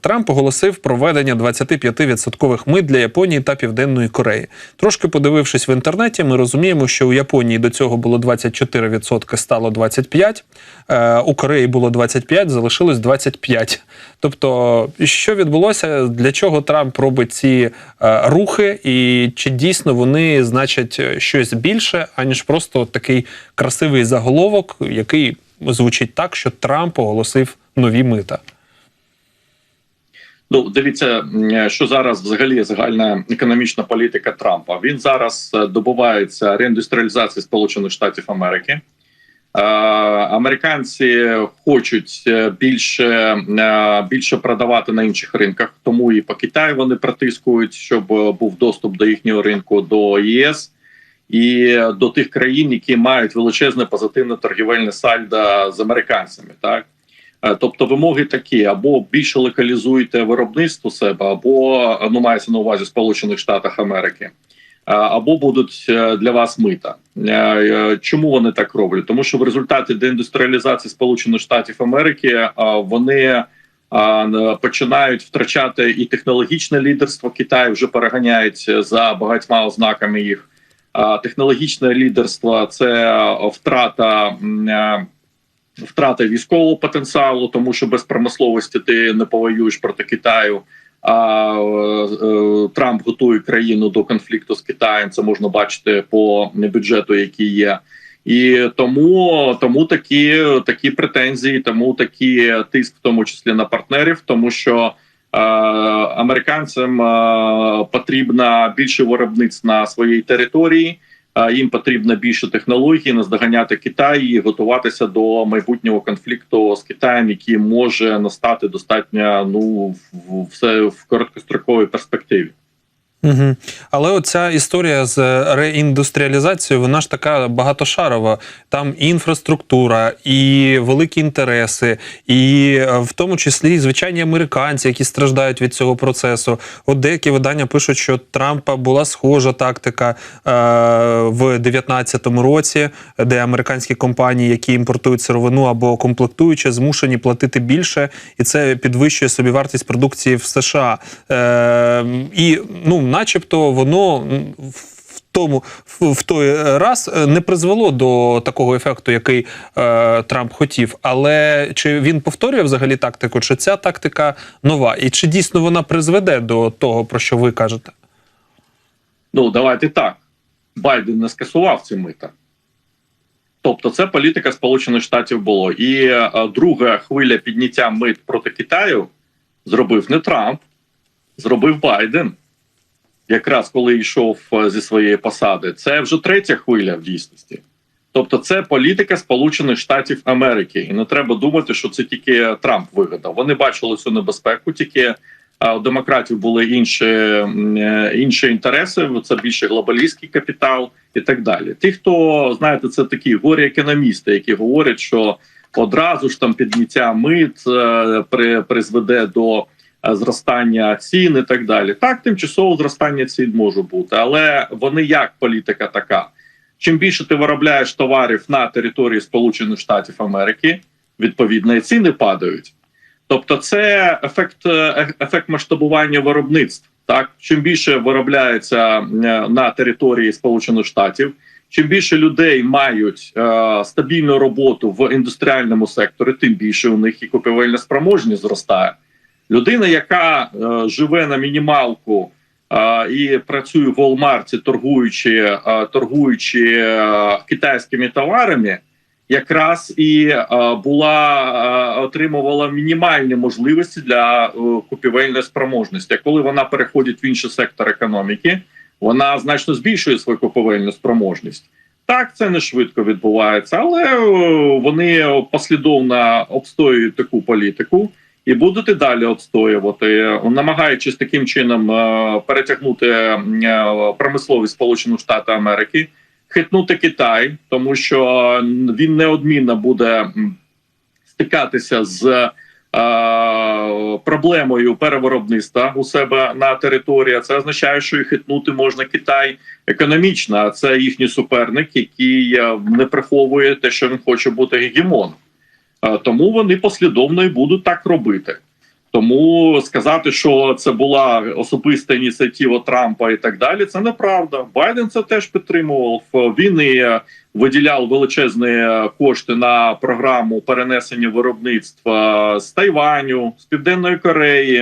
Трамп оголосив проведення 25% мит для Японії та Південної Кореї. Трошки подивившись в інтернеті, ми розуміємо, що у Японії до цього було 24%, стало 25%, е, у Кореї було 25%, залишилось 25%. Тобто, що відбулося, для чого Трамп робить ці е, рухи, і чи дійсно вони значать щось більше, аніж просто такий красивий заголовок, який звучить так, що Трамп оголосив нові мита. Ну, дивіться, що зараз взагалі загальна економічна політика Трампа. Він зараз е, добувається реіндустріалізації Сполучених Штатів Америки. Е, Американці хочуть е, більше, більше продавати на інших ринках, тому і по Китаю вони притискують, щоб був доступ до їхнього ринку до ЄС і до тих країн, які мають величезне позитивне торгівельне сальдо з американцями. Так Тобто вимоги такі: або більше локалізуйте виробництво себе, або ну мається на увазі Сполучених Штатах Америки, е, або будуть е, для вас мита. Е, е, Чому вони так роблять? Тому що в результаті деіндустріалізації Сполучених Штатів Америки е, вони е, починають втрачати і технологічне лідерство Китаю вже переганяють за багатьма ознаками їх. Технологічне лідерство це е, втрата. М, втрата військового потенціалу, тому що без промисловості ти не повоюєш проти Китаю. А е, е, Трамп готує країну до конфлікту з Китаєм. Це можна бачити по бюджету, який є. І тому тому такі такі претензії, тому такі тиск, в тому числі на партнерів, тому що е, американцям е, потрібно більше виробництв на своїй території. Їм потрібно більше технологій, наздоганяти Китай і готуватися до майбутнього конфлікту з Китаєм, який може настати достатньо ну в все в короткостроковій перспективі. Угу. Але оця історія з реіндустріалізацією, вона ж така багатошарова. Там і інфраструктура, і великі інтереси, і е, в тому числі звичайні американці, які страждають від цього процесу. От деякі видання пишуть, що Трампа була схожа тактика е, в 2019 році, де американські компанії, які імпортують сировину або комплектуючі, змушені платити більше, і це підвищує собівартість продукції в США. Е, і ну начебто воно в тому в, той раз не призвело до такого ефекту, який е, Трамп хотів. Але чи він повторює взагалі тактику, чи ця тактика нова? І чи дійсно вона призведе до того, про що ви кажете? Ну давайте так. Байден не скасував ці мита. Тобто, це політика Сполучених Штатів було. І е, друга хвиля підняття мит проти Китаю зробив не Трамп, зробив Байден якраз коли йшов е, зі своєї посади, це вже третя хвиля в дійсності. Тобто, це політика Сполучених Штатів Америки, і не треба думати, що це тільки Трамп вигадав. Вони бачили цю небезпеку, тільки а у демократів були інші е, інші інтереси. Це більше глобалістський капітал і так далі. Ті, хто знаєте, це такі горі економісти, які говорять, що одразу ж там підняття мит е, при призведе до е, зростання цін і так далі. Так, тимчасово зростання цін може бути, але вони як політика така. Чим більше ти виробляєш товарів на території Сполучених Штатів Америки, відповідно і ціни падають. Тобто, це ефект е, ефект масштабування виробництв. Так, чим більше виробляється на території Сполучених Штатів, чим більше людей мають е, стабільну роботу в індустріальному секторі, тим більше у них і купівельна спроможність зростає. Людина, яка е, живе на мінімалку е, і працює в Walmart, торгуючи е, торгуючи е, китайськими товарами якраз і е, була е, отримувала мінімальні можливості для е, купівельної спроможності. Коли вона переходить в інший сектор економіки, вона значно збільшує свою купівельну спроможність. Так, це не швидко відбувається, але е, вони послідовно обстоюють таку політику і будуть і далі обстоювати, намагаючись таким чином е, перетягнути е, промисловість Сполучених Штатів Америки хитнути Китай, тому що він неодмінно буде стикатися з е, проблемою перевиробництва у себе на території. Це означає, що і хитнути можна Китай економічно. А це їхній суперник, який не приховує те, що він хоче бути гегемоном. Е, тому вони послідовно і будуть так робити. Тому сказати, що це була особиста ініціатива Трампа і так далі, це неправда. Байден це теж підтримував. Він і виділяв величезні кошти на програму перенесення виробництва з Тайваню, з Південної Кореї,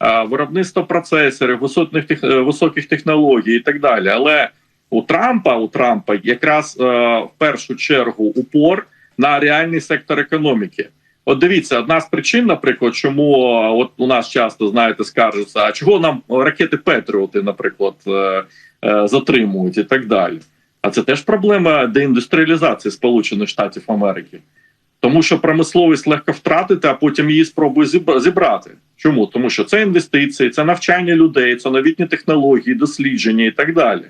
е, виробництво процесорів, високих, тех- е, високих технологій і так далі. Але у Трампа у Трампа якраз в першу чергу упор на реальний сектор економіки. От дивіться, одна з причин, наприклад, чому е, от у нас часто знаєте скаржаться, а чого нам ракети Петріоти, наприклад, е, е, затримують і так далі. А це теж проблема деіндустріалізації Сполучених Штатів Америки. Тому що промисловість легко втратити, а потім її спробує зібрати. Чому? Тому що це інвестиції, це навчання людей, це новітні технології, дослідження і так далі.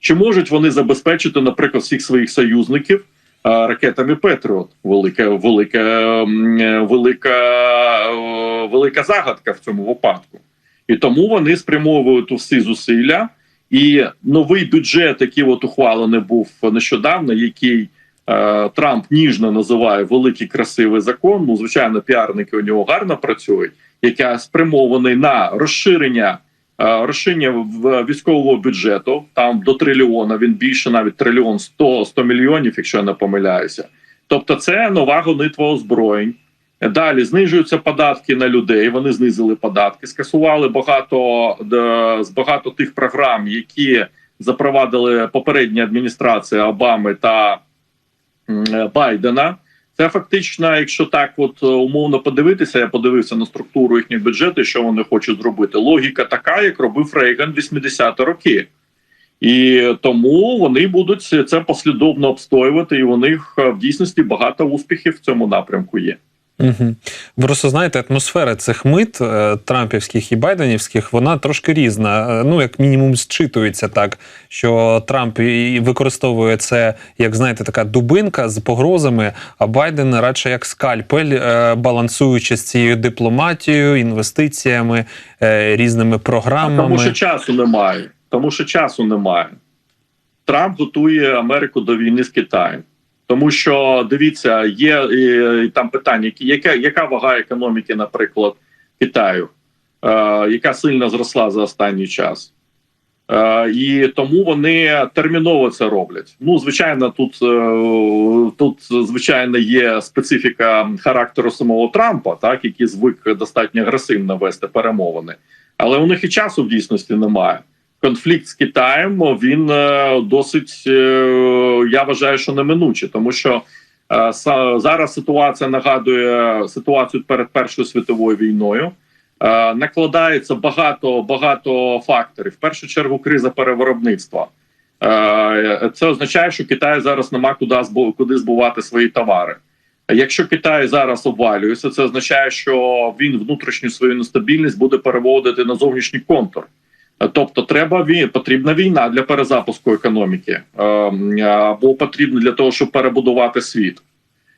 Чи можуть вони забезпечити, наприклад, всіх своїх союзників ракетами Петріот? Велика, велика, е, велика, е, велика загадка в цьому випадку. І тому вони спрямовують усі зусилля. І новий бюджет, який от ухвалений був нещодавно, який е, Трамп ніжно називає великий красивий закон. Ну, звичайно, піарники у нього гарно працюють, яка спрямований на розширення е, розширення в- військового бюджету. Там до трильйона він більше навіть трильйон 100, 100 мільйонів, якщо я не помиляюся. Тобто, це нова гонитва озброєнь. Далі знижуються податки на людей. Вони знизили податки, скасували багато з багато тих програм, які запровадили попередня адміністрація Обами та е, Байдена. Це фактично, якщо так, от е, умовно подивитися, я подивився на структуру їхніх бюджетів, що вони хочуть зробити. Логіка така, як робив Рейган 80-ті роки. І тому вони будуть це послідовно обстоювати, і у них е, в дійсності багато успіхів в цьому напрямку є. Угу. Просто знаєте, атмосфера цих мит е, трампівських і байденівських, вона трошки різна. Е, Ну, як мінімум, зчитується так, що Трамп і використовує це як знаєте, така дубинка з погрозами, а Байден радше як скальпель, е, балансуючи з цією дипломатією, інвестиціями, різними програмами. Тому що часу немає. Тому що часу немає. Трамп готує Америку до війни з Китаєм. Тому що дивіться, є і там питання, яка, яка вага економіки, наприклад, Китаю, е, яка сильно зросла за останній час. Е, і тому вони терміново це роблять. Ну, звичайно, тут, е, тут звичайно є специфіка характеру самого Трампа, так який звик достатньо агресивно вести перемовини, але у них і часу в дійсності немає. Конфлікт з Китаєм він е, досить, е, я вважаю, що неминучий, тому що е, зараз ситуація нагадує ситуацію перед Першою світовою війною. Е, накладається багато багато факторів. В першу чергу, криза перевиробництва. Е, Це означає, що Китай зараз нема куди куди збувати свої товари. Якщо Китай зараз обвалюється, це означає, що він внутрішню свою нестабільність буде переводити на зовнішній контур. Тобто, треба потрібна війна для перезапуску економіки, е, або потрібно для того, щоб перебудувати світ.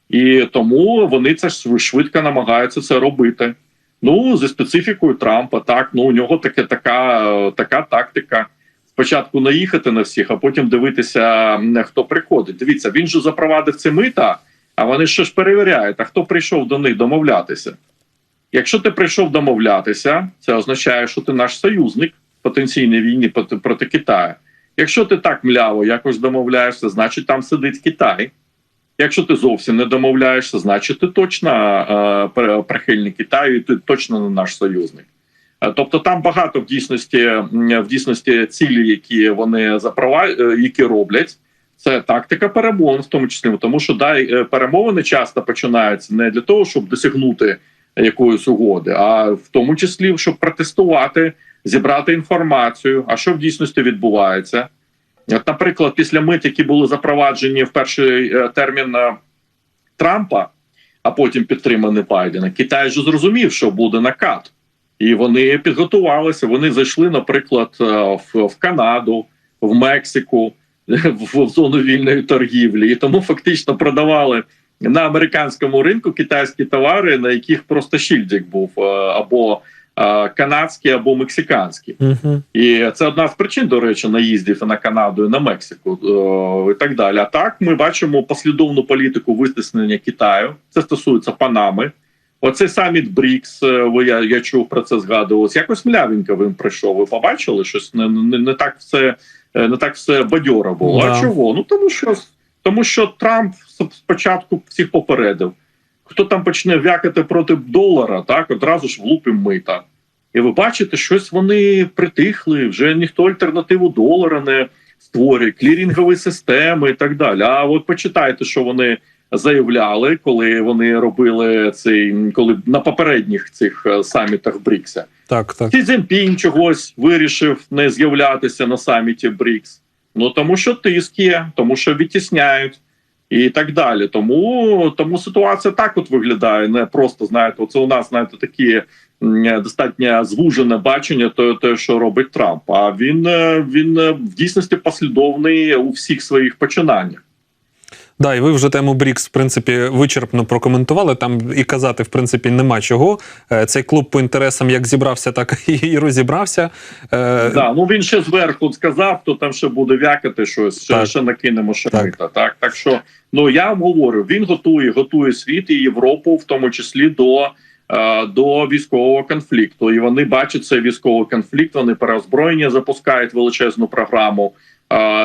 І тому вони це швидко намагаються це робити. Ну, зі специфікою Трампа, так ну у нього таке така, е, така тактика. Спочатку наїхати на всіх, а потім дивитися, хто приходить. Дивіться, він же запровадив ці мита, а вони ще ж перевіряють, а хто прийшов до них домовлятися. Якщо ти прийшов домовлятися, це означає, що ти наш союзник потенційній війні проти, проти Китаю. Якщо ти так мляво якось домовляєшся, значить там сидить Китай. Якщо ти зовсім не домовляєшся, значить ти точно е, прихильник Китаю, і ти точно не наш союзник. Е, Тобто там багато в дійсності в дійсності цілі, які вони заправа... е, які роблять. Це тактика перемовин, в тому числі, тому що дай е, перемовини часто починаються не для того, щоб досягнути якоїсь угоди, а в тому числі щоб протестувати, зібрати інформацію. А що в дійсності відбувається? От, наприклад, після мит, які були запроваджені в перший е, термін е, Трампа, а потім підтримані Байдена, Китай вже зрозумів, що буде накат, і вони підготувалися. Вони зайшли, наприклад, е, в, в Канаду, в Мексику, в, в зону вільної торгівлі, і тому фактично продавали на американському ринку китайські товари, на яких просто щільдик був або канадський, або мексиканський. Угу. І це одна з причин, до речі, наїздів на Канаду і на Мексику е, і так далі. А так ми бачимо послідовну політику витиснення Китаю. Це стосується Панами. Оцей саміт Брікс, е, ви я, я чув про це згадувалось. Якось млявенько він прийшов. Ви побачили щось не, не, не так все е, не так все бадьоро було. Да. А чого? Ну тому що тому що Трамп спочатку всіх попередив. Хто там почне вякати проти долара, так одразу ж влупим мита. І ви бачите, щось вони притихли. Вже ніхто альтернативу долара не створює, клірінгові системи і так далі. А от почитайте, що вони заявляли, коли вони робили цей, коли на попередніх цих е, самітах Брікса. Так, так. Сі чогось вирішив не з'являтися на саміті БРІКС. Ну тому що тиск є, тому що відтісняють і так далі. Тому, тому ситуація так от виглядає. Не просто знаєте, це у нас знаєте такі достатньо звужене бачення то те, що робить Трамп. А він, е, він е, в дійсності послідовний у всіх своїх починаннях. Да, і ви вже тему Брікс, в принципі, вичерпно прокоментували. Там і казати, в принципі, нема чого. Е, Цей клуб по інтересам як зібрався, так і розібрався. Е, Да, ну він ще зверху сказав, то там ще буде вякати щось, ще, ще накинемо ще Так. Так, так що ну я вам говорю, він готує, готує світ і Європу, в тому числі до, е, до військового конфлікту. І вони бачать цей військовий конфлікт. Вони переозброєння запускають величезну програму.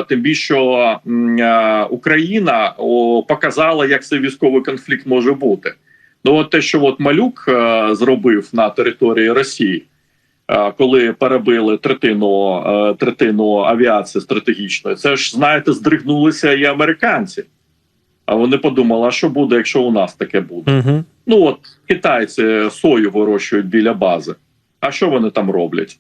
Тим більше що е, Україна показала, як цей військовий конфлікт може бути. Ну, от те, що от малюк е, зробив на території Росії. Е, коли перебили третину, третину авіації стратегічної, це ж знаєте, здригнулися і американці. А вони подумали, а що буде, якщо у нас таке буде? угу. Ну от китайці сою вирощують біля бази. А що вони там роблять?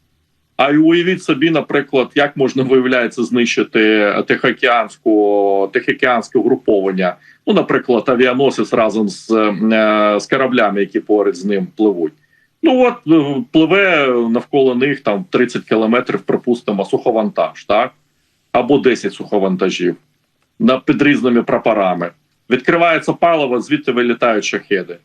А й уявіть собі, наприклад, як можна виявляється знищити тихоокеанську тихоокеанське угруповання. Ну, наприклад, авіаносець разом з, е, з кораблями, які поряд з ним пливуть. Ну от е, пливе навколо них там 30 кілометрів, припустимо, суховантаж, так? Або 10 суховантажів на під різними прапорами. Відкривається паливо, звідти вилітають шахеди.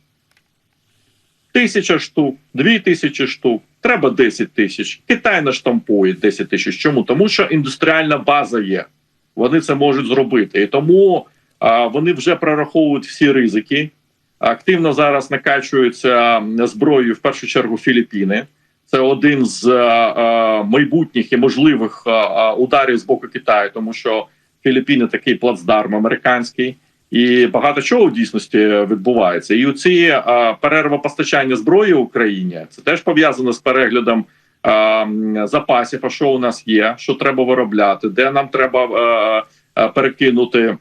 Тисяча штук, дві тисячі штук, треба 10 тисяч. Китай наштампує 10 тисяч. Чому? Тому що індустріальна база є. Вони це можуть зробити. І тому а, вони вже прораховують всі ризики. Активно зараз накачуються зброєю в першу чергу Філіппіни. Це один з е, майбутніх і можливих е, ударів з боку Китаю, тому що Філіппіни такий плацдарм американський, і багато чого в дійсності відбувається. І оці е, перерва постачання зброї Україні це теж пов'язано з переглядом е, м, запасів. А що у нас є, що треба виробляти, де нам треба е, е, перекинути.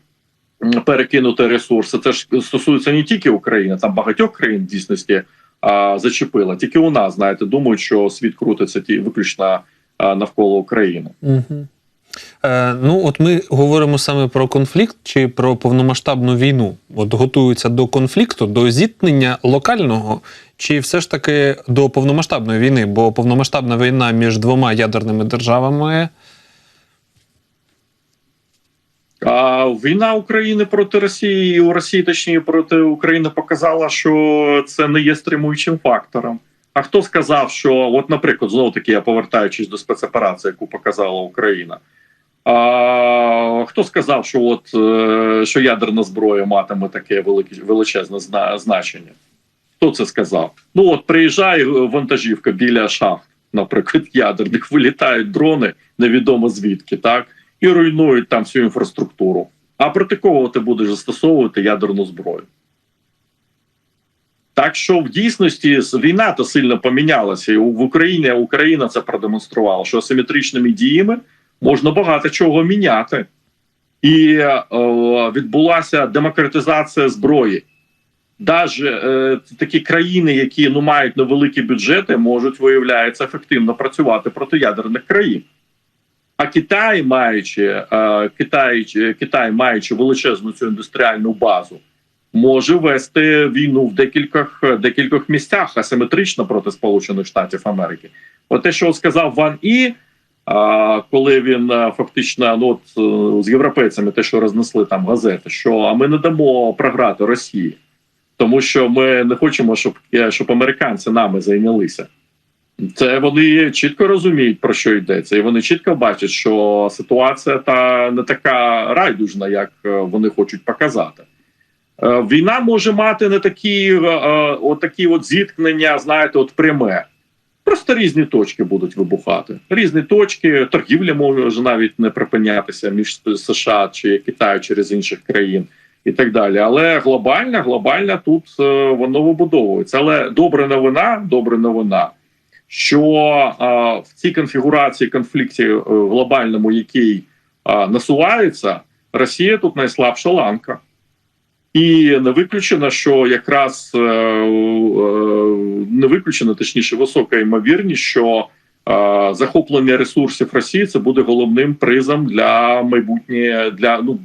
Перекинути ресурси. Це ж стосується не тільки України, там багатьох країн в дійсності а, зачепила. Тільки у нас, знаєте, думають, що світ крутиться ті виключно а, навколо України. Угу. Е, ну, от ми говоримо саме про конфлікт чи про повномасштабну війну. От готуються до конфлікту, до зіткнення локального, чи все ж таки до повномасштабної війни? Бо повномасштабна війна між двома ядерними державами. А війна України проти Росії і у Росії, точніше, проти України показала, що це не є стримуючим фактором. А хто сказав, що, от, наприклад, знову таки я повертаючись до спецоперації, яку показала Україна. А, хто сказав, що от е, що ядерна зброя матиме таке велике величезне значення? Хто це сказав? Ну от приїжджає вантажівка біля шахт, наприклад, ядерних, вилітають дрони, невідомо звідки, так і руйнують там всю інфраструктуру. А проти кого ти будеш застосовувати ядерну зброю? Так що в дійсності війна то сильно помінялася, і в Україні Україна це продемонструвала, що асиметричними діями можна багато чого міняти. І е, відбулася демократизація зброї. Даже е, такі країни, які ну мають невеликі бюджети, можуть виявляється ефективно працювати проти ядерних країн. А Китай, маючи е, Китай, Китай, маючи величезну цю індустріальну базу, може вести війну в декількох декількох місцях асиметрично проти Сполучених Штатів Америки. От те, що сказав Ван І, коли він е, фактично ну от е, з європейцями, те, що рознесли там газети, що а ми не дамо програти Росії, тому що ми не хочемо, щоб, е, щоб американці нами зайнялися. Це вони чітко розуміють про що йдеться, і вони чітко бачать, що ситуація та не така райдужна, як вони хочуть показати. Війна може мати не такі, такі от зіткнення, знаєте, от пряме. Просто різні точки будуть вибухати. Різні точки, торгівля може навіть не припинятися між США чи Китаю через інших країн і так далі. Але глобальна, глобальна тут е, воно вибудовується. Але добра новина, добра новина, що е, в цій конфігурації конфлікті е, глобальному, який е, насувається, Росія тут найслабша ланка. І не виключено, що якраз е, е, не виключено, точніше, висока ймовірність, що е, захоплення ресурсів Росії це буде головним призом для майбутнє для ну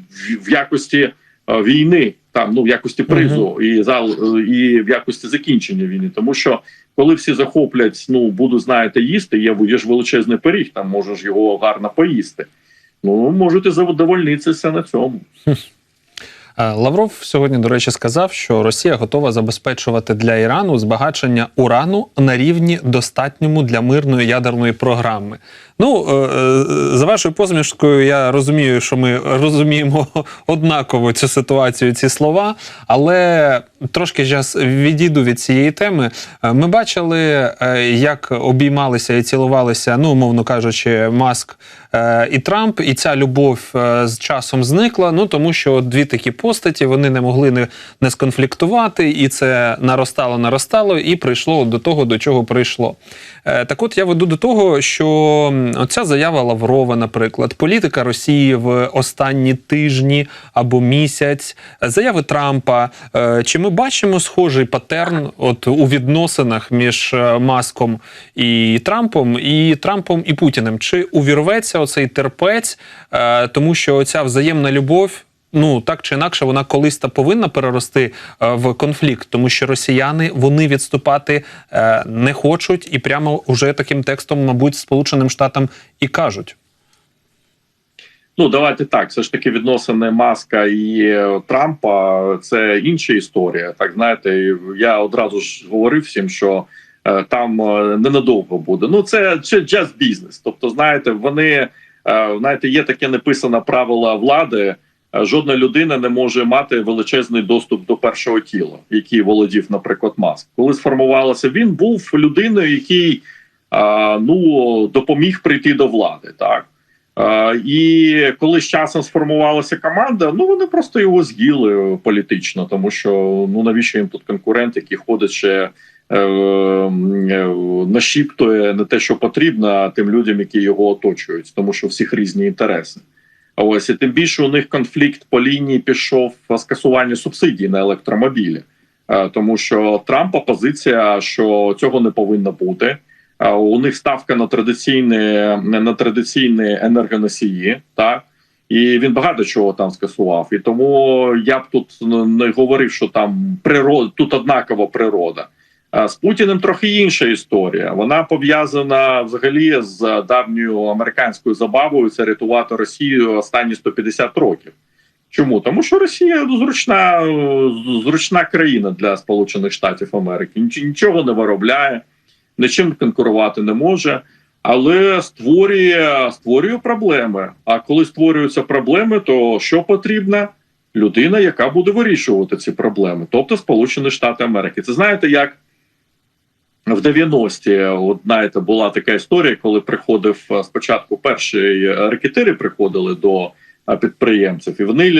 в, якості війни, там ну в якості призу і зал і в якості закінчення війни, тому що коли всі захоплять, ну буду знаєте, їсти. Є, є ж величезний пиріг, там можеш його гарно поїсти. Ну можете задовольнитися на цьому. Е, Лавров сьогодні, до речі, сказав, що Росія готова забезпечувати для Ірану збагачення урану на рівні достатньому для мирної ядерної програми. Ну, е, е, за вашою посмішкою, я розумію, що ми розуміємо однаково цю ситуацію, ці слова, але трошки зараз відійду від цієї теми. Е, Ми бачили, як обіймалися і цілувалися, ну, умовно кажучи, Маск і Трамп, і ця любов з часом зникла. Ну тому що дві такі постаті вони не могли не, не сконфліктувати, і це наростало, наростало, і прийшло до того, до чого прийшло. Так от я веду до того, що оця заява Лаврова, наприклад, політика Росії в останні тижні або місяць, заяви Трампа. Е, Чи ми бачимо схожий патерн от у відносинах між е, Маском і Трампом, і Трампом і Путіним? Чи увірветься оцей терпець, Е, тому що оця взаємна любов. Ну так чи інакше, вона колись та повинна перерости е, в конфлікт, тому що росіяни вони відступати е, не хочуть, і прямо уже таким текстом, мабуть, Сполученим Штатам і кажуть. Ну, давайте так. Все ж таки відносини Маска і Трампа це інша історія. Так знаєте, я одразу ж говорив всім, що е, там е, ненадовго буде. Ну, це це just бізнес. Тобто, знаєте, вони е, знаєте, є таке написане правило влади. Е, Жодна людина не може мати величезний доступ до першого тіла, який володів, наприклад, Маск. Коли сформувалося, він був людиною, який е, ну допоміг прийти до влади. Так Е, І коли з часом сформувалася команда, ну вони просто його з'їли політично, тому що ну навіщо їм тут конкурент, який ходить ще нашіптує не те, що потрібно, тим людям, які його оточують, тому що всіх різні інтереси. Ось і тим більше у них конфлікт по лінії пішов скасування субсидій на електромобілі, Е, тому що Трампа позиція, що цього не повинно бути. У них ставка на традиційні на традиційні енергоносії, так і він багато чого там скасував. І тому я б тут не говорив, що там природа тут однакова природа. З Путіним трохи інша історія. Вона пов'язана взагалі з давньою американською забавою це рятувати Росію останні 150 років. Чому? Тому що Росія зручна, зручна країна для Сполучених Штатів Америки. Ніч- Нічого не виробляє нічим конкурувати не може, але створює, створює проблеми. А коли створюються проблеми, то що потрібна? Людина, яка буде вирішувати ці проблеми, тобто Сполучені Штати Америки. Це знаєте, як в 90-ті, от знаєте, була така історія, коли приходив е, спочатку перші ракетири приходили до е, підприємців, і вони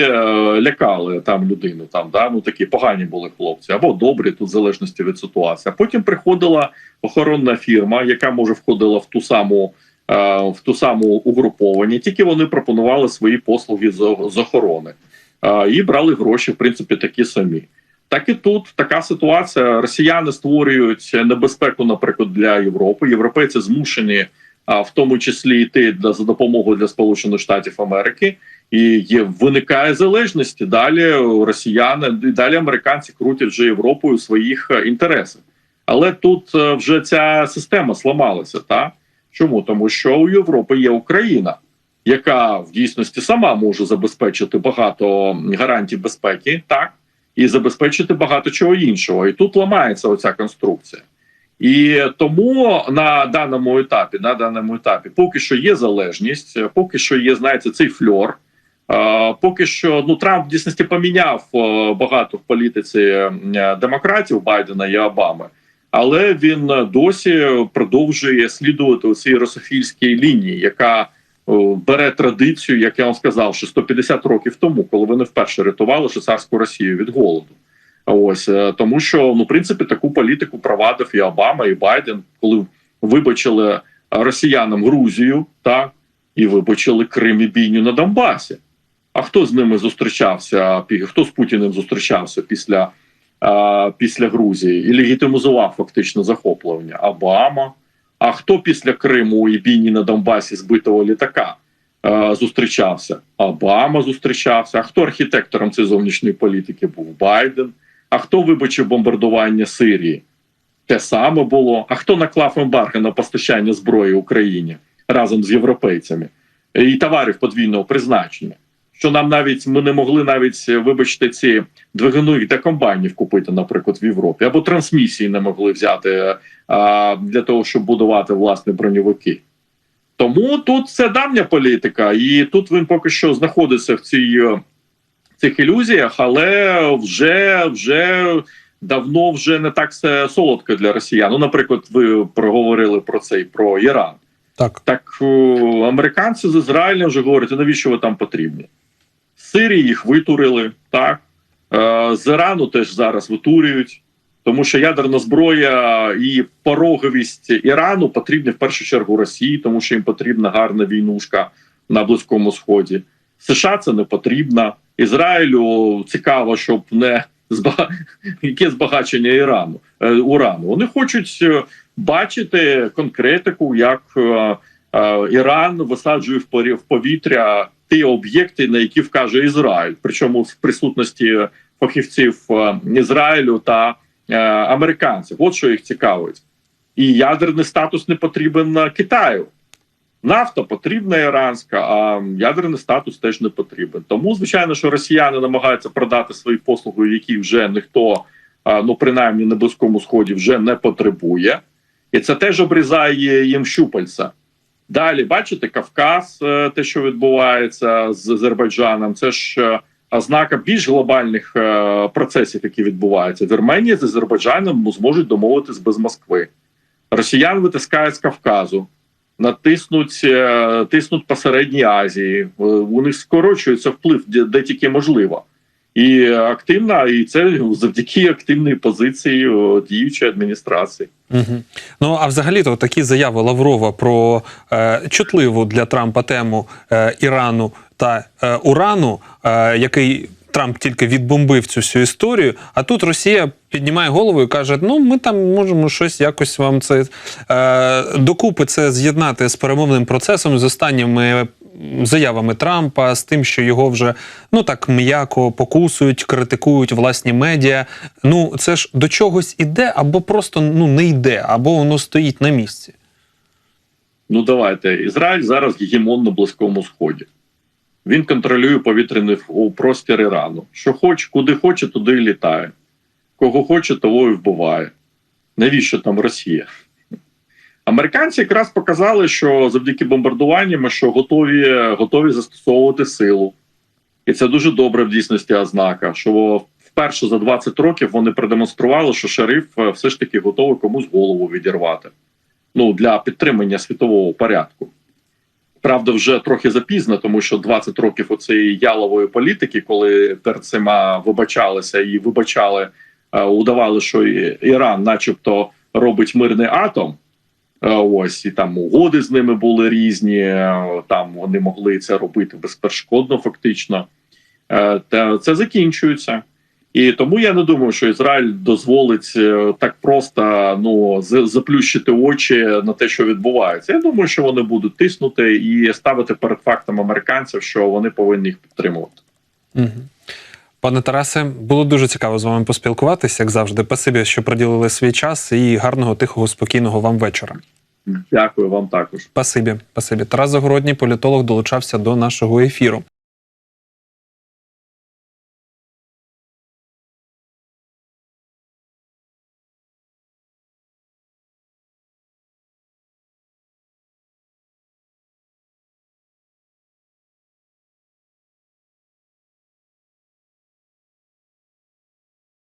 лякали там людину. Там да ну такі погані були хлопці або добрі, тут в залежності від ситуації. А потім приходила охоронна фірма, яка може входила в ту саму. е, В ту саму угруповання, тільки вони пропонували свої послуги з, охорони е, і брали гроші, в принципі, такі самі. Так і тут така ситуація. Росіяни створюють небезпеку, наприклад, для Європи. Європейці змушені, а в тому числі йти для за допомогою для Сполучених Штатів Америки, і є виникає залежність. Далі росіяни і далі американці крутять вже Європою своїх е, інтересах. Але тут е, вже ця система сламалася. Та чому? Тому що у Європи є Україна, яка в дійсності сама може забезпечити багато гарантій безпеки, так і забезпечити багато чого іншого. І тут ламається оця конструкція. І тому на даному етапі, на даному етапі, поки що є залежність, поки що є, знаєте, цей фльор. Поки що ну Трамп в дійсності поміняв е, багато в політиці е, демократів Байдена і Обами, але він досі продовжує слідувати у цій русофільській лінії, яка бере традицію, як я вам сказав, що 150 років тому, коли вони вперше рятували швейцарську Росію від голоду. Ось е, тому, що ну, в принципі, таку політику провадив і Обама, і Байден, коли вибачили росіянам Грузію, так і вибачили Крим і бійню на Донбасі. А хто з ними зустрічався? Хто з Путіним зустрічався після, після Грузії і легітимізував фактично захоплення? Обама. А хто після Криму і бійні на Донбасі збитого літака е, зустрічався? Обама зустрічався. А хто архітектором цієї зовнішньої політики був? Байден. А хто вибачив бомбардування Сирії? Те саме було. А хто наклав ембарго на постачання зброї Україні разом з європейцями і товарів подвійного призначення? Що нам навіть ми не могли навіть вибачте ці двигуни та комбайнів купити, наприклад, в Європі, або трансмісії не могли взяти а, для того, щоб будувати власні броньовики. Тому тут це давня політика, і тут він поки що знаходиться в цій е, цих ілюзіях, але вже вже давно вже не так все солодко для росіян. Ну, наприклад, ви проговорили про цей про Іран. Так. Так американці з Ізраїлем вже говорять, навіщо ви там потрібні? Сирії їх витурили, так е, з Ірану теж зараз витурюють, тому що ядерна зброя і пороговість Ірану потрібні в першу чергу Росії, тому що їм потрібна гарна війнушка на Близькому Сході. США це не потрібно. Ізраїлю цікаво, щоб не збага... яке збагачення Ірану е, урану. Вони хочуть е, бачити конкретику, як Іран висаджує в повітря ті об'єкти, на які вкаже Ізраїль, причому в присутності фахівців е, Ізраїлю та е, американців. От що їх цікавить. І ядерний статус не потрібен е, Китаю. Нафта потрібна іранська, а ядерний статус теж не потрібен. Тому, звичайно, що росіяни намагаються продати свої послуги, які вже ніхто, ну принаймні на близькому сході, вже не потребує, і це теж обрізає їм щупальця. Далі, бачите, Кавказ, е, те, що відбувається з Азербайджаном, це ж е, ознака більш глобальних е, процесів, які відбуваються. Вірменія з Азербайджаном зможуть домовитись без Москви. Росіян витискають з Кавказу натиснуть тиснуть по середній Азії. У них скорочується вплив де тільки можливо. І активна, і це завдяки активній позиції діючої адміністрації. Угу. Ну а взагалі то такі заяви Лаврова про е, чутливу для Трампа тему е, Ірану та е, Урану, е, який Трамп тільки відбомбив цю всю історію. А тут Росія піднімає голову і каже: ну ми там можемо щось якось вам це е, докупи це з'єднати з перемовним процесом з останніми. Заявами Трампа з тим, що його вже ну так м'яко покусують, критикують власні медіа. Ну це ж до чогось іде, або просто ну не йде, або воно стоїть на місці. Ну давайте. Ізраїль зараз гегемон на Близькому Сході. Він контролює повітряний простір Ірану. Що хоче, куди хоче, туди і літає. Кого хоче, того і вбиває. Навіщо там Росія? Американці якраз показали, що завдяки бомбардуванням, що готові, готові застосовувати силу. І це дуже добре в дійсності ознака, що вперше за 20 років вони продемонстрували, що шериф е, все ж таки готовий комусь голову відірвати. Ну, для підтримання світового порядку. Правда, вже трохи запізно, тому що 20 років оцієї ялової політики, коли перед цим вибачалися і вибачали, е, удавали, що Іран, начебто, робить мирний атом. Е, Ось і там угоди з ними були різні. е, Там вони могли це робити безперешкодно, фактично. Е, Та це закінчується. І тому я не думаю, що Ізраїль дозволить так просто ну заплющити очі на те, що відбувається. Я думаю, що вони будуть тиснути і ставити перед фактом американців, що вони повинні їх підтримувати. Угу. Пане Тарасе, було дуже цікаво з вами поспілкуватися, як завжди. Спасибі, що приділили свій час, і гарного, тихого, спокійного вам вечора. Дякую вам також. Спасибі, спасибі. Тарас Загородній, політолог, долучався до нашого ефіру.